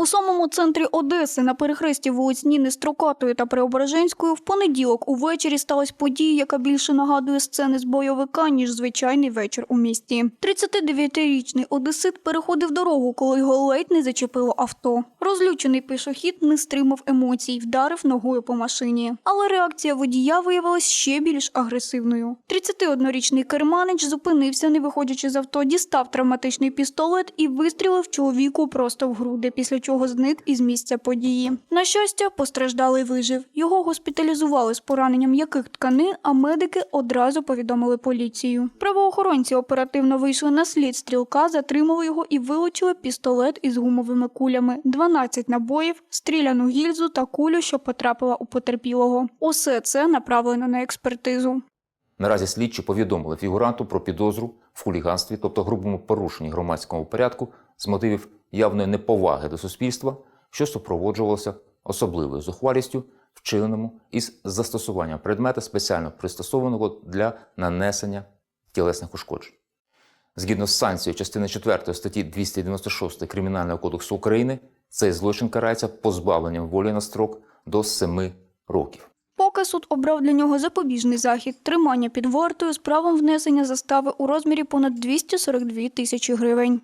У самому центрі Одеси на перехресті вулиць Ніни Строкатої та Преображенської в понеділок увечері сталася подія, яка більше нагадує сцени з бойовика, ніж звичайний вечір у місті. 39-річний одесит переходив дорогу, коли його ледь не зачепило авто. Розлючений пішохід не стримав емоцій, вдарив ногою по машині. Але реакція водія виявилась ще більш агресивною. 31-річний керманич зупинився, не виходячи з авто, дістав травматичний пістолет і вистрілив чоловіку просто в груди, після чого зник із місця події. На щастя, постраждалий вижив. Його госпіталізували з пораненням яких тканин, а медики одразу повідомили поліцію. Правоохоронці оперативно вийшли на слід стрілка, затримали його і вилучили пістолет із гумовими кулями, 12 набоїв, стріляну гільзу та кулю, що потрапила у потерпілого. Усе це направлено на експертизу. Наразі слідчі повідомили фігуранту про підозру в хуліганстві, тобто грубому порушенні громадського порядку з мотивів явної неповаги до суспільства, що супроводжувалося особливою зухвалістю, вчиненому із застосуванням предмета спеціально пристосованого для нанесення тілесних ушкоджень. Згідно з санкцією частини 4 статті 296 Кримінального кодексу України, цей злочин карається позбавленням волі на строк до 7 років. Поки суд обрав для нього запобіжний захід тримання під вартою з правом внесення застави у розмірі понад 242 тисячі гривень.